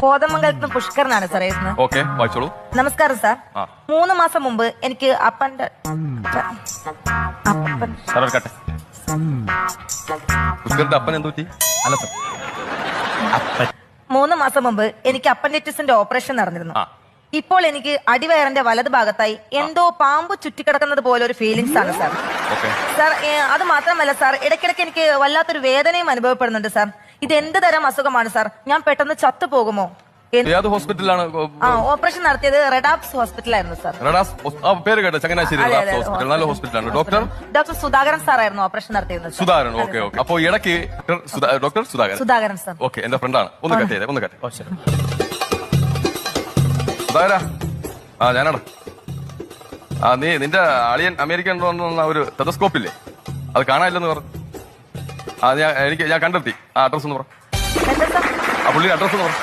കോതമംഗലത്ത് നിന്ന് പുഷ്കരനാണ് സാർ എഴുതുന്നത് ഓക്കെ വായിച്ചോളൂ. നമസ്കാരം സാർ. ആ. മൂന്ന് മാസം മുമ്പ് എനിക്ക് അപ്പന്റെ അപ്പൻ സാർ എടുക്കട്ടെ. പുഷ്കറിന്റെ അപ്പൻ എന്ത് പറ്റി? അല്ല സർ. അപ്പൻ. മൂന്ന് മാസം മുമ്പ് എനിക്ക് അപ്പൻഡിറ്റിസിന്റെ ഓപ്പറേഷൻ നടന്നിരുന്നു. ആ. ഇപ്പോൾ എനിക്ക് അടിവയറിന്റെ വലത് ഭാഗത്തായി എന്തോ പാമ്പ് ചുറ്റിക്കിടക്കുന്നത് പോലെ ഒരു ഫീലിംഗ്സ് ആണ് സാർ. ഓക്കെ. സാർ അത് മാത്രമല്ല സാർ ഇടയ്ക്കിടയ്ക്ക് എനിക്ക് വല്ലാത്തൊരു വേദനയും അനുഭവപ്പെടുന്നുണ്ട് സാർ. ഇത് എന്ത് തരം അസുഖമാണ് സാർ? ഞാൻ പെട്ടെന്ന് ചത്തു പോകുമോ? ഏത് ഹോസ്പിറ്റലിലാണ് ആ ഓപ്പറേഷൻ നടത്തിയത് റെഡാപ്സ് ഹോസ്പിറ്റലായിരുന്നു സാർ. റഡാസ് ഹോസ്- ആ പേര് കേട്ടോ ചങ്ങനാശ്ശേരി അതെ, റഡാസ് അതെ, ഹോസ്പിറ്റൽ നല്ല ഹോസ്പിറ്റലാണ്. ഡോക്ടർ? ഡോക്ടർ സുധാകരൻ സാറായിരുന്നു ഓപ്പറേഷൻ നടത്തിയിരുന്നത്. Sudhakaran okay okay. അപ്പോ ഇടയ്ക്ക് doctor Sudha- doctor Sudhakaran. Sudhakaran sir. Okay എന്റെ ഫ്രണ്ടാണ്. ഒന്ന് കട്ട് ചെയ്തേ ഒന്ന് കട്ട് സുധാകര. ആ ഞാനാണ്. ആ നീ നിന്റെ അളിയൻ അമേരിക്കൻ ഒരു ടെലസ്കോപ്പ് ഇല്ലേ അത് കാണാനില്ലെന്ന് പറഞ്ഞു. ആ ഞാൻ എനിക്ക് ഞാൻ കണ്ടെത്തി. ആ അഡ്രസ്സ് ഒന്ന് പറ. ആ പുള്ളിയുടെ അഡ്രസ്സ് ഒന്ന് പറ.